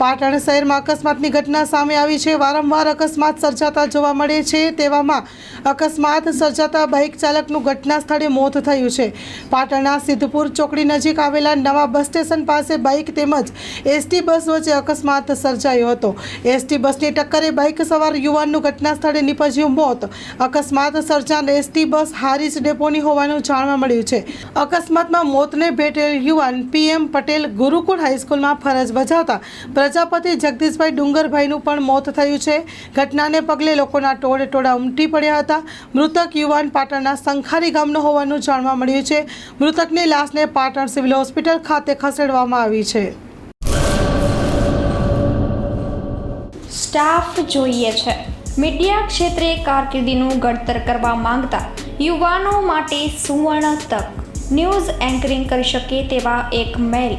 પાટણ શહેરમાં અકસ્માતની ઘટના સામે આવી છે. વારંવાર અકસ્માત સર્જાતા જોવા મળે છે. તેવામાં અકસ્માત સર્જાતા બાઇક ચાલકનું ઘટના સ્થળે મોત થયું છે. પાટણના સિદ્ધપુર ચોકડી નજીક આવેલા નવા બસ સ્ટેશન પાસે બાઇક તેમજ એસટી બસ વચ્ચે અકસ્માત સર્જાયો હતો. એસટી બસની ટક્કરે બાઇક સવાર યુવાનનું ઘટના સ્થળે નીપજ્યું મોત. અકસ્માત સર્જાન એસટી બસ હારીજ ડેપોની હોવાનું જાણવા મળ્યું છે. અકસ્માતમાં મોતને ભેટેલ યુવાન પીએમ પટેલ ગુરુકુળ હાઈસ્કૂલમાં ફરજ બજાવતા પ્રજાપતિ જગદીશભાઈ ડુંગરભાઈનું પણ મોત થયું છે. ઘટનાને પગલે લોકોના ટોળે ટોળા ઉમટી પડ્યા હતા. મૃતક યુવાન પાટણના સંખારી ગામનો હોવાનું જાણવા મળ્યું છે. મૃતકની લાશને પાટણ સિવિલ હોસ્પિટલ ખાતે ખસેડવામાં આવી છે. સ્ટાફ જોઈએ છે. મીડિયા ક્ષેત્રે કારકિર્દીનું ઘડતર કરવા માંગતા યુવાનો માટે સુવર્ણ તક. ન્યૂઝ એન્કરિંગ કરી શકે તેવા એક મેલ